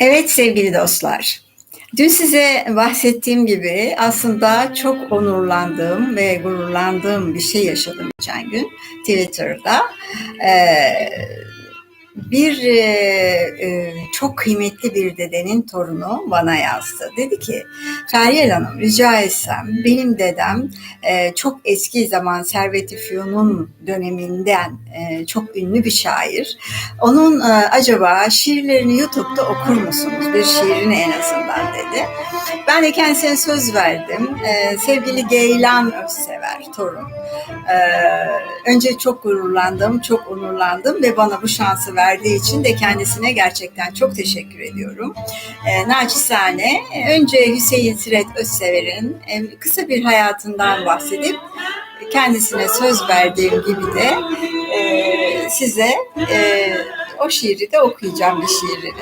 Evet sevgili dostlar. Dün size bahsettiğim gibi aslında çok onurlandığım ve gururlandığım bir şey yaşadım geçen gün Twitter'da. Ee, bir e, e, çok kıymetli bir dedenin torunu bana yazdı. Dedi ki Feryal Hanım rica etsem benim dedem e, çok eski zaman Servet-i Fünun döneminden e, çok ünlü bir şair. Onun e, acaba şiirlerini YouTube'da okur musunuz? Bir şiirini en azından dedi. Ben de kendisine söz verdim. E, sevgili Geylan Özsever torun. E, önce çok gururlandım, çok onurlandım ve bana bu şansı verdiği için de kendisine gerçekten çok teşekkür ediyorum. E, naçizane önce Hüseyin Siret Özsever'in e, kısa bir hayatından bahsedip kendisine söz verdiğim gibi de e, size e, o şiiri de okuyacağım bir şiirini.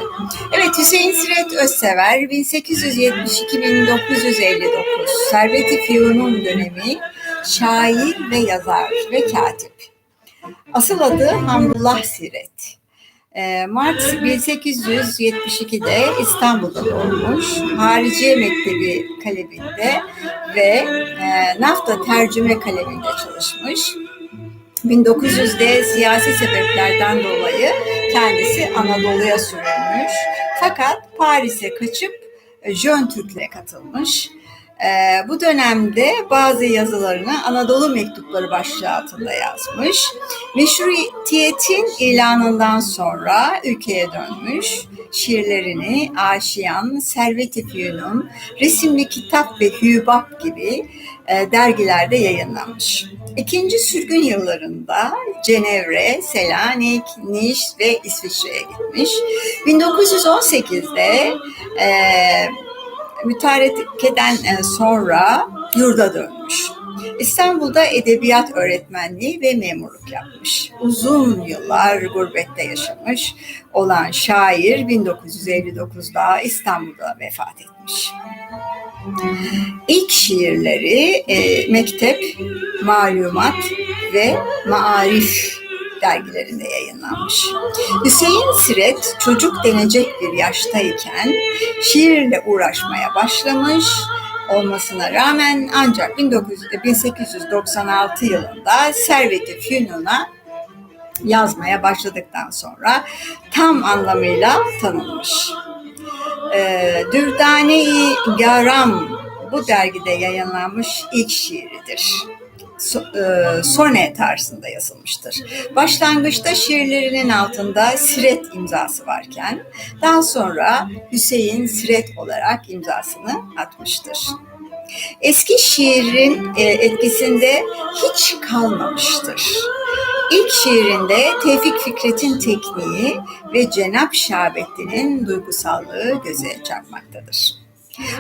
Evet Hüseyin Siret Özsever 1872-1959 Servet-i Fiyun'un dönemi şair ve yazar ve katip. Asıl adı Hamdullah Siret. Ee, Mart 1872'de İstanbul'da doğmuş. Hariciye Mektebi kaleminde ve e, Nafta tercüme kaleminde çalışmış. 1900'de siyasi sebeplerden dolayı kendisi Anadolu'ya sürülmüş. Fakat Paris'e kaçıp Jön Türk'le katılmış. Ee, bu dönemde bazı yazılarını Anadolu Mektupları başlığı altında yazmış. Meşrutiyetin ilanından sonra ülkeye dönmüş. Şiirlerini Aşiyan, Servet-i Fünun, resimli kitap ve Hübap gibi e, dergilerde yayınlanmış. İkinci sürgün yıllarında Cenevre, Selanik, Niş ve İsviçre'ye gitmiş. 1918'de e, mütarekeden e, sonra yurda dönmüş. İstanbul'da edebiyat öğretmenliği ve memurluk yapmış. Uzun yıllar gurbette yaşamış olan şair 1959'da İstanbul'da vefat etmiş. İlk şiirleri e, mektep, malumat ve maarif dergilerinde yayınlanmış. Hüseyin Siret çocuk denecek bir yaştayken şiirle uğraşmaya başlamış olmasına rağmen ancak 19, 1896 yılında Servet-i Fünun'a yazmaya başladıktan sonra tam anlamıyla tanınmış. Ee, Dürdane-i Garam bu dergide yayınlanmış ilk şiiridir e, sone tarzında yazılmıştır. Başlangıçta şiirlerinin altında Siret imzası varken daha sonra Hüseyin Siret olarak imzasını atmıştır. Eski şiirin e, etkisinde hiç kalmamıştır. İlk şiirinde Tevfik Fikret'in tekniği ve Cenap Şahabettin'in duygusallığı göze çarpmaktadır.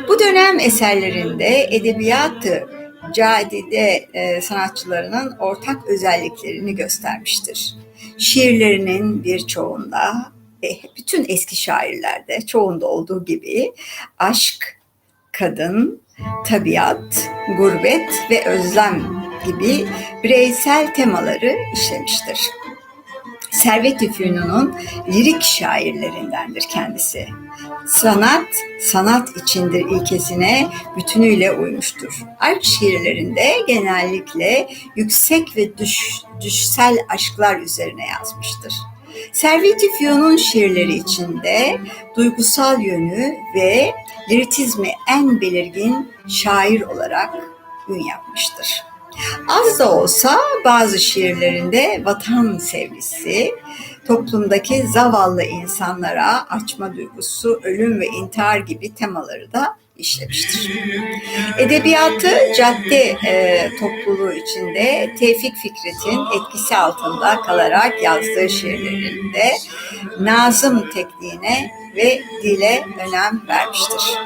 Bu dönem eserlerinde edebiyatı cadide e, sanatçılarının ortak özelliklerini göstermiştir. Şiirlerinin birçoğunda ve bütün eski şairlerde çoğunda olduğu gibi aşk, kadın, tabiat, gurbet ve özlem gibi bireysel temaları işlemiştir. Servet-i Fünun'un lirik şairlerindendir kendisi. Sanat, sanat içindir ilkesine bütünüyle uymuştur. Aşk şiirlerinde genellikle yüksek ve düş, düşsel aşklar üzerine yazmıştır. Servet-i Fünun şiirleri içinde duygusal yönü ve liritizmi en belirgin şair olarak ün yapmıştır. Az da olsa bazı şiirlerinde vatan sevgisi, toplumdaki zavallı insanlara açma duygusu, ölüm ve intihar gibi temaları da işlemiştir. Edebiyatı cadde e, topluluğu içinde Tevfik Fikret'in etkisi altında kalarak yazdığı şiirlerinde nazım tekniğine ve dile önem vermiştir.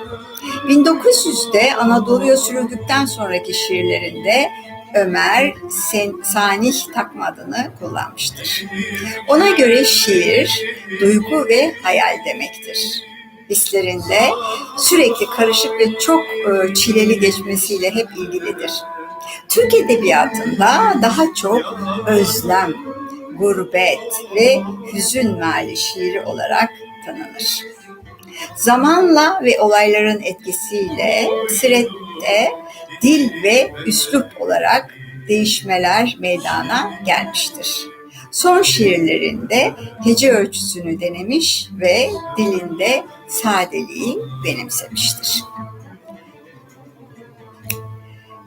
1900'de Anadolu'ya sürüldükten sonraki şiirlerinde Ömer Sanih takma adını kullanmıştır. Ona göre şiir, duygu ve hayal demektir. Hislerinde sürekli karışık ve çok e, çileli geçmesiyle hep ilgilidir. Türk Edebiyatı'nda daha çok özlem, gurbet ve hüzün mali şiiri olarak tanınır. Zamanla ve olayların etkisiyle Siret'te dil ve üslup olarak değişmeler meydana gelmiştir. Son şiirlerinde hece ölçüsünü denemiş ve dilinde sadeliği benimsemiştir.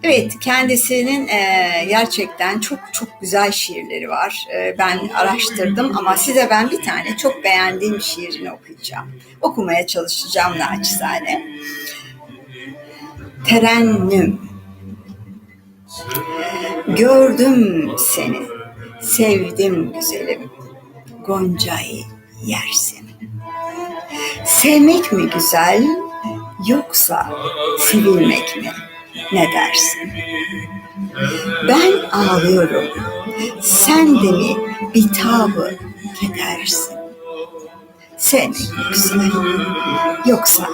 Evet, kendisinin e, gerçekten çok çok güzel şiirleri var. E, ben araştırdım ama size ben bir tane çok beğendiğim şiirini okuyacağım. Okumaya çalışacağım naçizane. Terennüm. Gördüm seni, sevdim güzelim. Goncayı yersin. Sevmek mi güzel, yoksa sevilmek mi? Ne dersin? Ben ağlıyorum. Sen de mi bitabı kedersin? Sevmek mi güzel, yoksa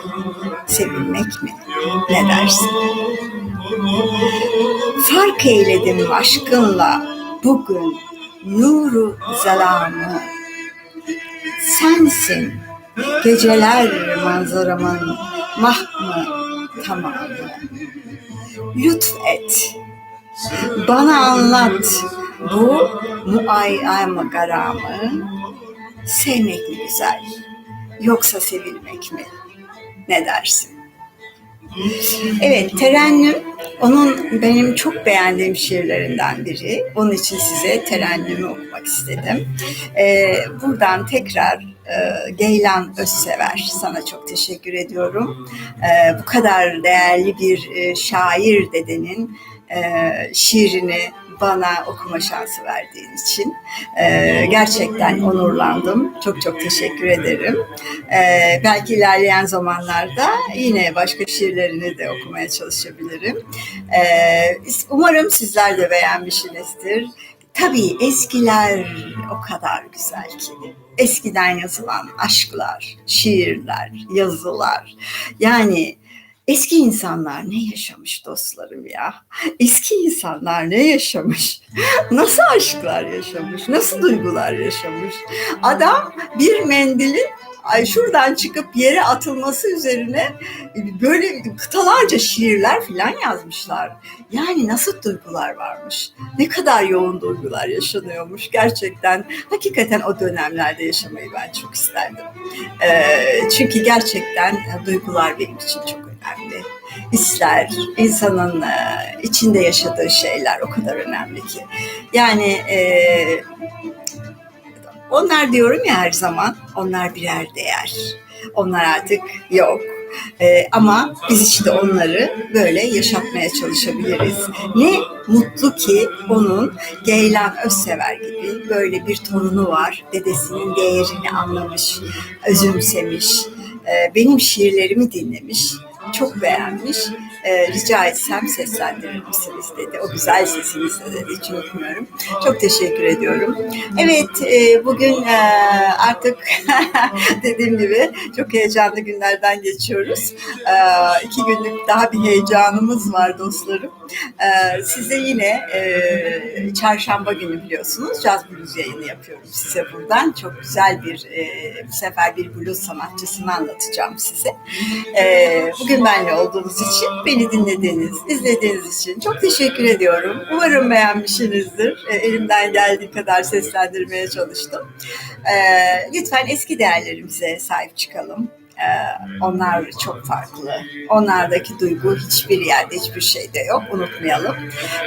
sevilmek mi? Ne dersin? Fark eyledim aşkınla bugün nuru zalamı. Sensin geceler manzaramın mahmı tamamı. Lütfet, bana anlat bu muayyam garamı. Sevmek mi güzel, yoksa sevilmek mi? Ne dersin? Evet, Terennüm onun benim çok beğendiğim şiirlerinden biri. Onun için size Terennüm'ü okumak istedim. Ee, buradan tekrar e, Geylan Özsever sana çok teşekkür ediyorum. Ee, bu kadar değerli bir e, şair dedenin e, şiirini bana okuma şansı verdiğin için e, gerçekten onurlandım. Çok çok teşekkür ederim. E, belki ilerleyen zamanlarda yine başka şiirlerini de okumaya çalışabilirim. E, umarım sizler de beğenmişsinizdir. Tabii eskiler o kadar güzel ki. Eskiden yazılan aşklar, şiirler, yazılar. Yani Eski insanlar ne yaşamış dostlarım ya? Eski insanlar ne yaşamış? Nasıl aşklar yaşamış? Nasıl duygular yaşamış? Adam bir mendilin ay şuradan çıkıp yere atılması üzerine böyle kıtalarca şiirler falan yazmışlar. Yani nasıl duygular varmış? Ne kadar yoğun duygular yaşanıyormuş gerçekten. Hakikaten o dönemlerde yaşamayı ben çok isterdim. Ee, çünkü gerçekten duygular benim için çok önemli. Hisler, insanın e, içinde yaşadığı şeyler o kadar önemli ki. Yani e, onlar diyorum ya her zaman, onlar birer değer. Onlar artık yok. Ee, ama biz işte onları böyle yaşatmaya çalışabiliriz. Ne mutlu ki onun Geylan Özsever gibi böyle bir torunu var. Dedesinin değerini anlamış, özümsemiş, e, benim şiirlerimi dinlemiş, çok beğenmiş. E, rica etsem seslendirir misiniz dedi. O güzel sesinizle dedi. Hiç unutmuyorum. Çok teşekkür ediyorum. Evet e, bugün e, artık dediğim gibi çok heyecanlı günlerden geçiyoruz. E, iki günlük daha bir heyecanımız var dostlarım. E, size yine e, çarşamba günü biliyorsunuz Caz Blues yayını yapıyorum size buradan. Çok güzel bir e, bu sefer bir blues sanatçısını anlatacağım size. E, bugün benle olduğunuz için beni dinlediğiniz, izlediğiniz için çok teşekkür ediyorum. Umarım beğenmişsinizdir. E, elimden geldiği kadar seslendirmeye çalıştım. E, lütfen eski değerlerimize sahip çıkalım. E, onlar çok farklı. Onlardaki duygu hiçbir yerde, hiçbir şeyde yok. Unutmayalım.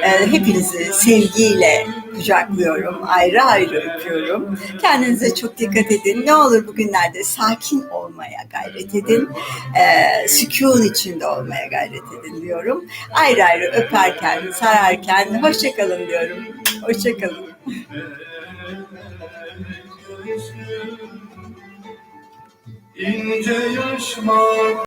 E, hepinizi sevgiyle kucaklıyorum. Ayrı ayrı öpüyorum. Kendinize çok dikkat edin. Ne olur bugünlerde sakin olmaya gayret edin. E, sükun içinde olmaya gayret edin diyorum. Ayrı ayrı öperken, sararken hoşçakalın diyorum. Hoşçakalın. İnce yaşmak